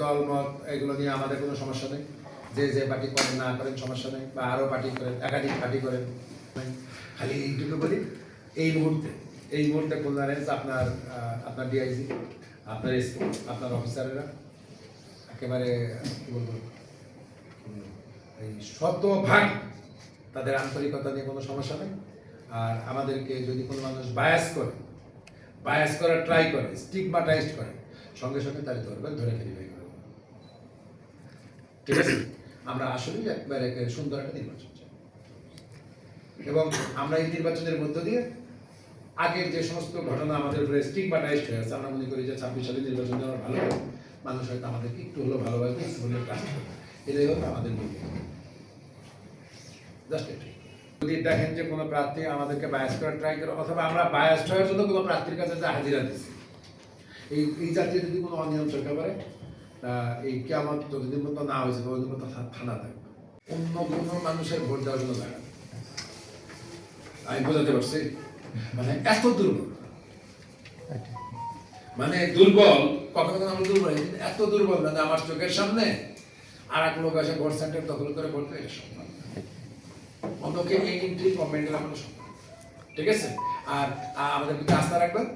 দল, মত, এগুলো নিয়ে আমাদের কোনো সমস্যা নেই। যে যে পার্টি করেন, না করেন, সমস্যা নেই। বা আরও পার্টি করেন, একাধিক পার্টি করেন। খালি এইটুকু বলি, এই মুহূর্তে এই মুহূর্তে খুলনারেন্স আপনার আপনার ডিআইজি আপনার এসপি আপনার অফিসারেরা, একেবারে, কি বলব, এই শতভাগ তাদের আন্তরিকতা নিয়ে কোনো সমস্যা নেই। আর আমাদেরকে যদি কোনো মানুষ বায়াস করে বায়াস করার ট্রাই করে স্টিক বা স্টিগমাটাইজড করে, সঙ্গে সঙ্গে তারা ধরবেন, ধরে করবেন আমরা আসলেই সুন্দর একটা নির্বাচন চাই। এবং আমরা এই নির্বাচনের মধ্য দিয়ে আগের যে সমস্ত ঘটনা আমাদের উপরে স্টিগমাটাইজড হয়ে আছে, আমরা মনে করি যে ছাব্বিশ সালে নির্বাচন দেওয়া ভালো মানুষ হয়তো একটু ভালোবাসবে কাজ এটাই আমাদের যদি দেখেন যে কোনো প্রার্থী আমাদেরকে বায়াস করার ট্রাই করে, অথবা আমরা বায়াস হওয়ার জন্য কোনো প্রার্থীর কাছে যা হাজিরা দিচ্ছি এই এই জাতীয় যদি কোনো অনিয়ম চোখে পড়ে এই কেমন যতদিন না হয়েছে ততদিন থানা থাকবে। অন্য কোনো মানুষের ভোট দেওয়ার জন্য আমি বোঝাতে পারছি? মানে এত দুর্বল। মানে দুর্বল, কখনো কখনো দুর্বল এত দুর্বল মানে আমার চোখের সামনে আর এক লোক আসে ভোট সেন্টার দখল করে ভোট দেয়, এটা সম্ভব না। অন্তকে এই এন্ট্রি কমেন্টের আমাদের ঠিক আছে? আর আমাদের প্রতি আস্থা রাখবেন।